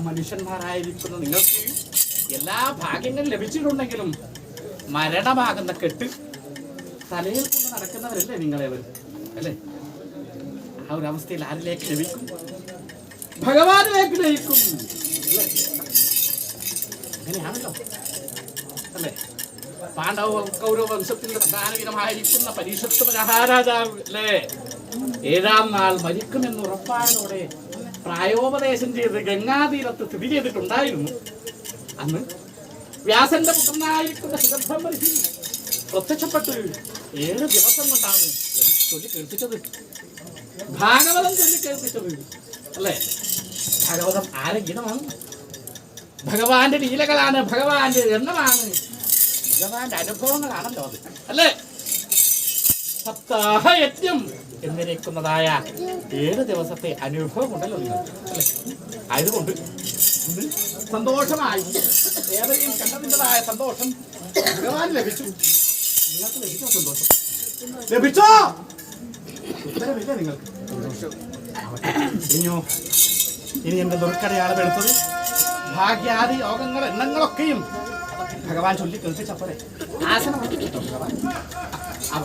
മനുഷ്യന്മാരായിരിക്കുന്ന നിങ്ങൾക്ക് എല്ലാ ഭാഗ്യങ്ങളും ലഭിച്ചിട്ടുണ്ടെങ്കിലും മരണമാകുന്ന കെട്ട് തലയിൽ കൊണ്ട് നടക്കുന്നവരല്ലേ നിങ്ങളെ അല്ലേ? ആ ഒരു അവസ്ഥയിൽ ആരിലേക്ക് ലഭിക്കും? ഭഗവാനിലേക്ക് ലയിക്കും? അങ്ങനെയാണല്ലോ. അല്ലേ? പാണ്ഡവ കൗരവ വംശത്തിന്റെ പ്രധാനവീരമായിരിക്കുന്ന പരീക്ഷത്ത് മഹാരാജാവ് അല്ലേ? ഏഴാം നാൾ മരിക്കുമെന്ന് ഉറപ്പായതോടെ പ്രായോപദേശം ചെയ്ത് ഗംഗാതീരത്ത് സ്ഥിതി ചെയ്തിട്ടുണ്ടായിരുന്നു. അന്ന് വ്യാസന്റെ പുത്രനായിരിക്കുന്ന സുഗന്ധം ഋഷി പ്രത്യക്ഷപ്പെട്ട് ഏഴ് ദിവസം കൊണ്ടാണ് ചൊല്ലി കേൾപ്പിച്ചത്. ഭാഗവതം ചൊല്ലി കേൾപ്പിച്ചത്. അല്ലേ? ഭാഗവതം ആരംഗീതമാണ് ഭഗവാന്റെ ലീലകളാണ് ഭഗവാന്റെ എണ്ണമാണ്. ഭഗവാന്റെ അനുഭവങ്ങളാണല്ലോ അത്. അല്ലേ? സപ്താഹയജ്ഞം എന്നിരിക്കുന്നതായ ഏഴ് ദിവസത്തെ അനുഭവം ഉണ്ടല്ലോ അല്ലേ? ആയതുകൊണ്ട് സന്തോഷമായി. ഏവരെയും കണ്ടതിന്റെതായ സന്തോഷം ഭഗവാൻ ലഭിച്ചു. നിങ്ങൾക്ക് ലഭിച്ചോ സന്തോഷം? ലഭിച്ചോ? ഉത്തരമില്ല നിങ്ങൾക്ക്. ഇനിയോ ഇനി എന്റെ ദുർക്കടയാണ് എടുത്തത് ഭാഗ്യാദി യോഗങ്ങൾ എണ്ണങ്ങളൊക്കെയും ഭഗവാൻ ചൊല്ലി കേൾപ്പിച്ചപ്പോലെ ആസനം ഭഗവാൻ.